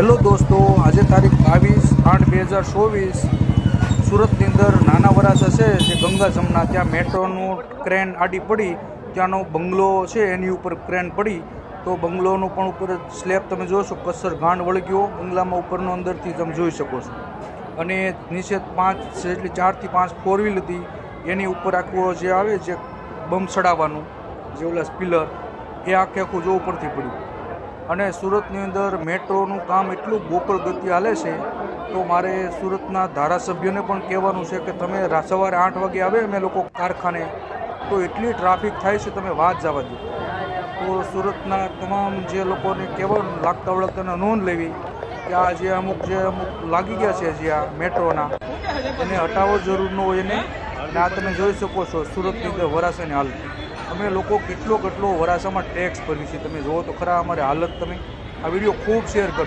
Hello દોસ્તો, આજે તારીખ બાવીસ આઠ બે હજાર ચોવીસ, સુરતની અંદર નાના વરાસા છે, જે ગંગા જમના, ત્યાં મેટ્રોનું ક્રેન આડી પડી, ત્યાંનો બંગલો છે, એની ઉપર ક્રેન પડી, તો બંગલોનું પણ ઉપર સ્લેબ તમે જોશો કસર ગાંડ વળગ્યો બંગલામાં ઉપરનો અંદરથી તમે જોઈ શકો છો. અને નીચે પાંચ જેટલી ચારથી પાંચ ફોર હતી, એની ઉપર આખું જે આવે, જે બમ ચડાવવાનું, જે ઓલા સ્પિલર, એ આખે આખું જો ઉપરથી પડ્યું. અને સુરતની અંદર મેટ્રોનું કામ એટલું ગોકળ ગતિ હાલે છે, તો મારે સુરતના ધારાસભ્યોને પણ કહેવાનું છે કે તમે સવારે આઠ વાગે આવે અમે લોકો કારખાને, તો એટલી ટ્રાફિક થાય છે તમે વાત જવા દો. તો સુરતના તમામ જે લોકોને કહેવાનું, લાગતા વળગતાને નોંધ લેવી કે આ જે અમુક જે અમુક લાગી ગયા છે જે આ મેટ્રોના, એને હટાવવો જરૂર ન હોય એને આ તમે જોઈ શકો છો સુરતની અંદર વરાસાની હાલત. અમે લોકો કેટલો કેટલો વરાસામાં ટેક્સ ભરીએ છીએ તમે જુઓ તો ખરા અમારી હાલત તમે આ વીડિયો ખૂબ શેર કરજો